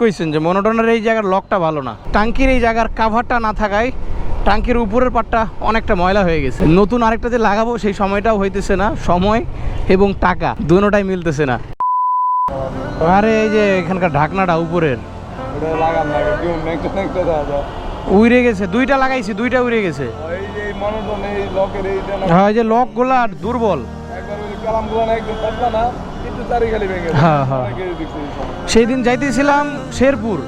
কইছেন যে মনোটনের এই জায়গার লকটা ভালো না। টাঙ্কির এই জায়গার কাভারটা না থাকায় টাঙ্কির উপরের পাটটা অনেকটা ময়লা হয়ে গেছে। নতুন আরেকটা যে লাগাবো সেই সময়টাও হইতেছে না সময় এবং টাকা দুটোটাই মিলতেছে না। আরে এই যে এখানকার ঢাকনাটা উপরের। উইরে গেছে দুইটা লাগাইছি দুইটা উড়ে গেছে। হ্যাঁ এই যে লকগুলা দুর্বল। যায়। হ্যাঁ, হ্যাঁ। সেই দিন যাইতেছিলাম শেরপুর।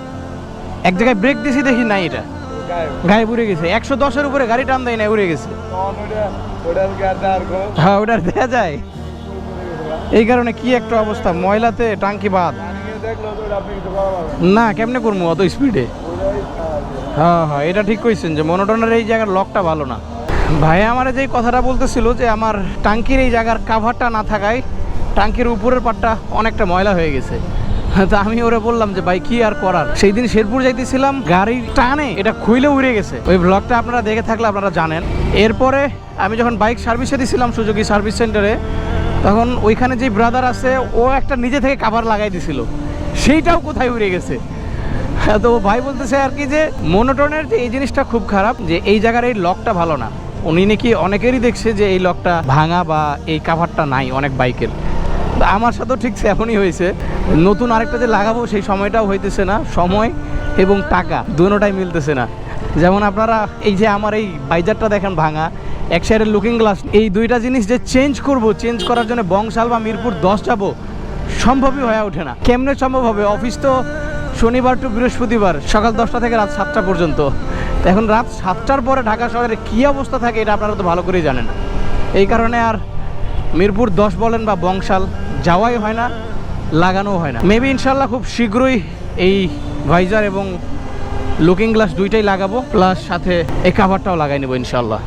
এক জায়গায় ব্রেক দিছি দেখি নাই এটা। গায়ে উড়ে গেছে। একশো দশের উপরে গাড়ি টান দেয় না উড়ে গেছে। ওটার হ্যাঁ ওটা দেয়া যায়। এই কারণে কি একটা অবস্থা ময়লাতে টাঙ্কি বাদ না। কেমনে করব অত স্পিডে। হ্যাঁ হ্যাঁ এটা ঠিক কইছেন যে মনোটনের এই জায়গার লকটা ভালো না। ভাই আমার যেই কথাটা বলতেছিল যে আমার টাঙ্কির এই জায়গার কাভারটা না থাকায় টাঙ্কির উপরের পাটটা অনেকটা ময়লা হয়ে গেছে। তা আমি ওরে বললাম যে, ভাই, কি আর করার? সেই দিন শেরপুর যাইতেছিলাম, গাড়ির টানে এটা খুইলে উড়ে গেছে। ওই ব্লগটা আপনারা দেখে থাকলে আপনারা জানেন। এরপরে আমি যখন বাইক সার্ভিসে দিছিলাম সুযোগী সার্ভিস সেন্টারে তখন ওইখানে যে ব্রাদার আছে, ও একটা নিজে থেকে কাভার লাগাই দিছিল। সেইটাও কোথায় উড়ে গেছে? তো ভাই বলতেছে আর কি যে মোনোটনের যে এই জিনিসটা খুব খারাপ, যে এই জায়গার এই লকটা ভালো না। উনি নাকি অনেকেরই দেখছে যে এই লকটা ভাঙা বা এই কাভারটা নাই অনেক বাইকের আমার সাথেও ঠিক এমনই হয়েছে। নতুন আরেকটা যে লাগাবো সেই সময়টাও হইতেছে না, সময় এবং টাকা দুটোটাই মিলতেছে না। যেমন আপনারা এই যে আমার এই বাইজারটা দেখেন ভাঙা, এক সাইডের লুকিং গ্লাস এই দুইটা জিনিস যে চেঞ্জ করব চেঞ্জ করার জন্য বংশাল বা মিরপুর দশ যাব, সম্ভবই হয়ে ওঠে না। কেমনে সম্ভব হবে? অফিস তো শনিবার টু বৃহস্পতিবার, সকাল দশটা থেকে রাত সাতটা পর্যন্ত। এখন রাত সাতটার পরে ঢাকা শহরে কী অবস্থা থাকে, এটা আপনারা তো ভালো করেই জানেন। এই কারণে আর মিরপুর দশ বলেন বা বংশাল যাওয়াই হয় না লাগানো হয় না। মেবি ইনশাল্লাহ খুব শীঘ্রই এই ভাইজার এবং লুকিং গ্লাস দুইটাই লাগাবো প্লাস সাথে এই কাভারটাও লাগাই নেব ইনশাল্লাহ